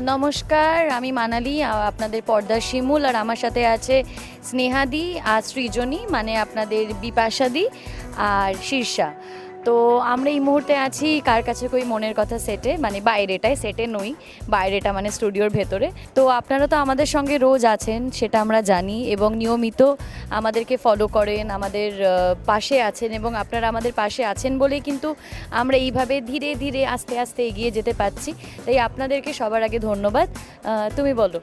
নমস্কার, আমি মানালি আপনাদের পর্দা শিমুল, আর আমার সাথে আছে স্নেহাদি আর সৃজনী মানে আপনাদের বিপাশাদি, আর শীর্ষা। তো আমরা এই মুহূর্তে আছি কার কাছে কই মনের কথা সেটে মানে বাইরেটায় সেটে নই, বাইরেটা মানে স্টুডিওর ভেতরে। তো আপনারা তো আমাদের সঙ্গে রোজ আছেন, সেটা আমরা জানি এবং নিয়মিত আমাদেরকে ফলো করেন, আমাদের পাশে আছেন এবং আপনারা আমাদের পাশে আছেন বলেই কিন্তু আমরা এইভাবে ধীরে ধীরে আস্তে আস্তে এগিয়ে যেতে পারছি। তাই আপনাদেরকে সবার আগে ধন্যবাদ। তুমি বলো।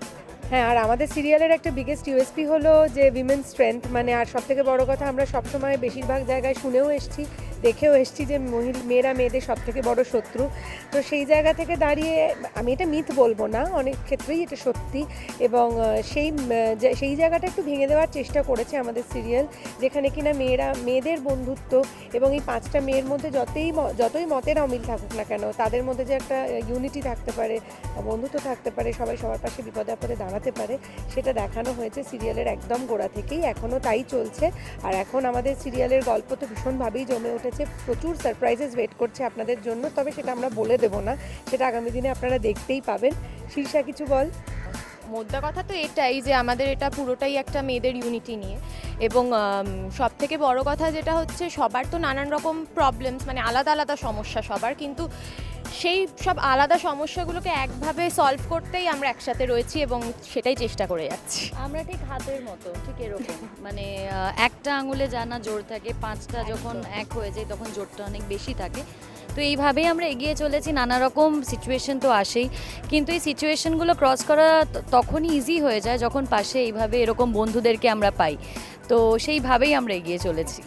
হ্যাঁ আর আমাদের সিরিয়ালের একটা বিগেস্ট ইউএসপি হলো যে উইমেন স্ট্রেংথ মানে আর সব থেকে বড় কথা আমরা সবসময় বেশিরভাগ জায়গায় শুনেও এসেছি, দেখেও এসছি যে মহিল- মেয়েরা মেয়েদের সব থেকে বড় শত্রু। তো সেই জায়গা থেকে দাঁড়িয়ে আমি এটা মিথ বলব না, অনেক ক্ষেত্রেই এটা সত্যি এবং সেই সেই জায়গাটা একটু ভেঙে দেওয়ার চেষ্টা করেছে আমাদের সিরিয়াল, যেখানে কিনা মেয়েরা, মেয়েদের বন্ধুত্ব এবং এই পাঁচটা মেয়ের মধ্যে যতই যতই মতের অমিল থাকুক না কেন, তাদের মধ্যে যে একটা ইউনিটি থাকতে পারে, বন্ধুত্ব থাকতে পারে, সবাই সবার পাশে বিপদে আপদে দাঁড়াতে পারে, সেটা দেখানো হয়েছে সিরিয়ালের একদম গোড়া থেকেই এখনও তাই চলছে। আর এখন আমাদের সিরিয়ালের গল্প তো ভীষণভাবেই জমে উঠেছে, প্রচুর সারপ্রাইজেস ওয়েট করছে আপনাদের জন্য, তবে সেটা আমরা বলে দেবো না, সেটা আগামী দিনে আপনারা দেখতেই পাবেন। শীর্ষা কিছু বল? মোদ্দা কথা তো এটাই যে আমাদের এটা পুরোটাই একটা মেয়েদের ইউনিটি নিয়ে। এবং সব থেকে বড় কথা যেটা হচ্ছে, সবার তো নানান রকম প্রবলেমস মানে আলাদা আলাদা সমস্যা সবার, কিন্তু সেই সব আলাদা সমস্যাগুলোকে একভাবে সলভ করতেই আমরা একসাথে রয়েছি এবং সেটাই চেষ্টা করে যাচ্ছি। আমরা ঠিক হাতের মতো ঠিক এরকম। মানে একটা আঙুলে জানা জোর থাকে পাঁচটা যখন এক হয়ে যায় তখন জোরটা অনেক বেশি থাকে। তো এইভাবেই আমরা এগিয়ে চলেছি নানা রকম সিচুয়েশন তো আসেই। কিন্তু এই সিচুয়েশনগুলো ক্রস করা তখনই ইজি হয়ে যায় যখন পাশে এইভাবে এরকম বন্ধুদেরকে আমরা পাই। তো সেইভাবেই আমরা এগিয়ে চলেছি।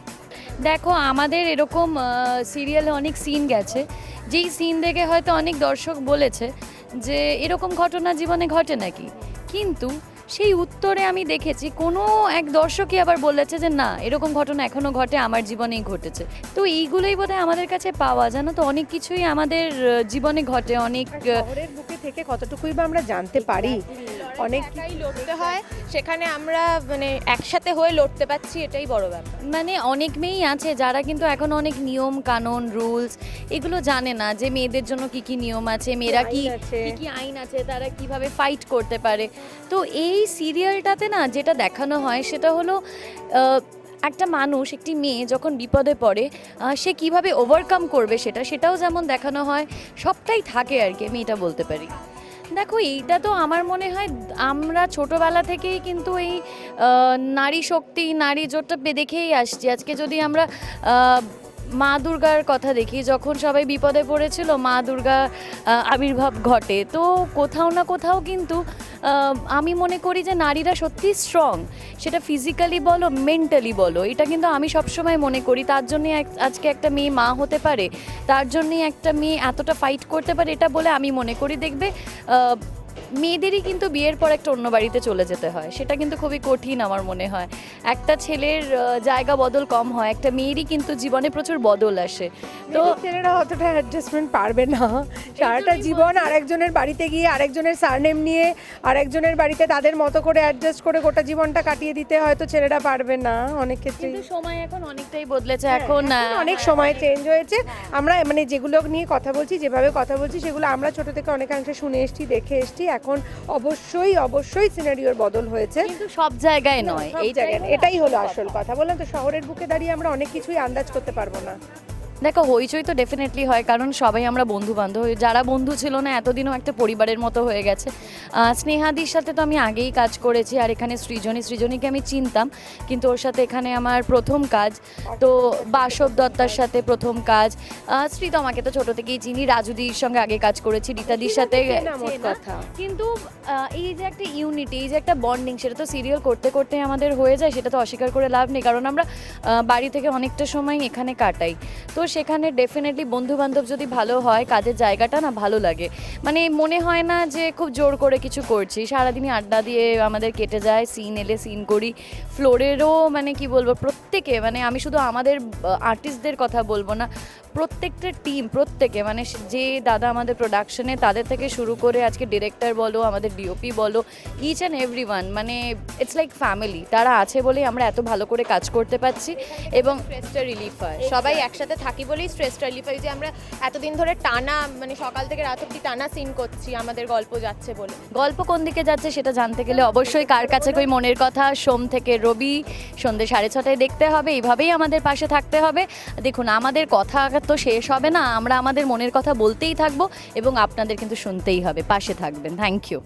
দেখো আমাদের এরকম সিরিয়ালে অনেক সিন গেছে। যেই সিন দেখে হয়তো অনেক দর্শক বলেছে যে এরকম ঘটনা জীবনে ঘটে নাকি? কিন্তু সেই উত্তরে আমি দেখেছি কোনো এক দর্শকই আবার বলেছে যে না এরকম ঘটনা এখনও ঘটে আমার জীবনেই ঘটেছে। তো এইগুলোই বোধহয় আমাদের কাছে পাওয়া জানো তো? অনেক কিছুই আমাদের জীবনে ঘটে অনেক থেকে কতটুকুই বা আমরা জানতে পারি? অনেক একাই লড়তে হয় সেখানে আমরা মানে একসাথে হয়ে লড়তে পারছি এটাই বড় ব্যাপার। মানে অনেক মেয়েই আছে যারা কিন্তু এখন অনেক নিয়ম কানুন রুলস এগুলো জানে না যে মেয়েদের জন্য কি কি নিয়ম আছে মেয়েরা কি। কি কি আইন আছে তারা কীভাবে ফাইট করতে পারে। তো এই সিরিয়ালটাতে না যেটা দেখানো হয় সেটা হলো একটা মানুষ একটি মেয়ে যখন বিপদে পড়ে সে কীভাবে ওভারকাম করবে সেটা সেটাও যেমন দেখানো হয় সবটাই থাকে আর কি আমি এটা বলতে পারি। দেখো, এইটা তো আমার মনে হয় আমরা ছোটবেলা থেকেই কিন্তু এই নারী শক্তি, নারী জোরটা দেখেই আসছি। আজকে যদি আমরা মা দুর্গার কথা দেখি, যখন সবাই বিপদে পড়েছিল, মা দুর্গা আবির্ভাব ঘটে। তো কোথাও না কোথাও কিন্তু আমি মনে করি যে নারীরা সত্যি স্ট্রং সেটা ফিজিক্যালি বলো মেন্টালি বলো, এটা কিন্তু আমি সবসময় মনে করি। তার জন্যই এক- আজকে একটা মেয়ে মা হতে পারে, তার জন্যই একটা মেয়ে এতটা ফাইট করতে পারে, এটা বলে আমি মনে করি। দেখবে মেয়েদেরই কিন্তু বিয়ের পর একটা অন্য বাড়িতে চলে যেতে হয়। সেটা কিন্তু খুবই কঠিন আমার মনে হয়। একটা ছেলের জায়গা বদল কম হয় একটা মেয়েরই কিন্তু জীবনে প্রচুর বদল আসে। তো ছেলেরা অতটা অ্যাডজাস্টমেন্ট পারবে না। সারাটা জীবন আরেকজনের বাড়িতে গিয়ে আরেকজনের সারনেম নিয়ে আরেকজনের বাড়িতে তাদের মতো করে অ্যাডজাস্ট করে গোটা জীবনটা কাটিয়ে দিতে হয়তো ছেলেরা পারবে না অনেক ক্ষেত্রে সময় এখন অনেকটাই বদলেছে। হ্যাঁ, এখন অনেক সময় চেঞ্জ হয়েছে। আমরা মানে যেগুলো নিয়ে কথা বলছি যেভাবে কথা বলছি সেগুলো আমরা ছোট থেকে অনেকাংশে শুনে এসেছি দেখে এসেছি। এখন অবশ্যই অবশ্যই সিনারিওর বদল হয়েছে। কিন্তু সব জায়গায় নয় এই জায়গায় এটাই হলো আসল আসল কথা। বললাম তো শহরের বুকে দাঁড়িয়ে আমরা অনেক কিছুই আন্দাজ করতে পারব না। দেখো হইচই তো ডেফিনেটলি হয় কারণ সবাই আমরা বন্ধু বান্ধব যারা বন্ধু ছিল না এতদিনও একটা পরিবারের মতো হয়ে গেছে। স্নেহাদির সাথে তো আমি আগেই কাজ করেছি আর এখানে সৃজনী সৃজনীকে আমি চিনতাম কিন্তু ওর সাথে এখানে আমার প্রথম কাজ। তো বাসব দত্তার সাথে প্রথম কাজ। আহ, শ্রীতমাকে তো ছোট থেকেই চিনি রাজুদির সঙ্গে আগে কাজ করেছি রীতাদির সাথে। কিন্তু এই যে একটা ইউনিটি এই যে একটা বন্ডিং সেটা তো সিরিয়াল করতে করতে আমাদের হয়ে যায় সেটা তো অস্বীকার করে লাভ নেই কারণ আমরা বাড়ি থেকে অনেকটা সময় এখানে কাটাই। তো সেখানে ডেফিনেটলি বন্ধু বান্ধব যদি ভালো হয়, কাজের জায়গাটা না ভালো লাগে। মানে মনে হয় না যে খুব জোর করে কিছু করছি। সারাদিনই আড্ডা দিয়ে আমাদের কেটে যায় সিন এলে সিন করি। ফ্লোরেরও মানে কি বলব, প্রত্যেকে মানে আমি শুধু আমাদের আর্টিস্টদের কথা বলব না প্রত্যেকটা টিম প্রত্যেকে মানে যে দাদা আমাদের প্রোডাকশনে তাদের থেকে শুরু করে আজকে ডিরেক্টর বলো, আমাদের ডিওপি বলো ইচ অ্যান্ড এভরি মানে ইটস লাইক ফ্যামিলি তারা আছে বলেই আমরা এত ভালো করে কাজ করতে পারছি এবং স্ট্রেসটা রিলিফ হয়। সবাই একসাথে থাকি বলেই স্ট্রেসটা রিলিফ হয়। যে আমরা এতদিন ধরে টানা মানে সকাল থেকে রাত অব্দি টানা সিন করছি, আমাদের গল্প যাচ্ছে বলে। গল্প কোন দিকে যাচ্ছে সেটা জানতে গেলে অবশ্যই কার কাছে কই মনের কথা, সোম থেকে রবি সন্ধ্যে সাড়ে ছটায় দেখতে হবে এইভাবেই আমাদের পাশে থাকতে হবে। দেখুন, আমাদের কথা তো শেষ হবে না। আমরা আমাদের মনের কথা বলতেই থাকব এবং আপনাদের কিন্তু শুনতেই হবে। পাশে থাকবেন। Thank you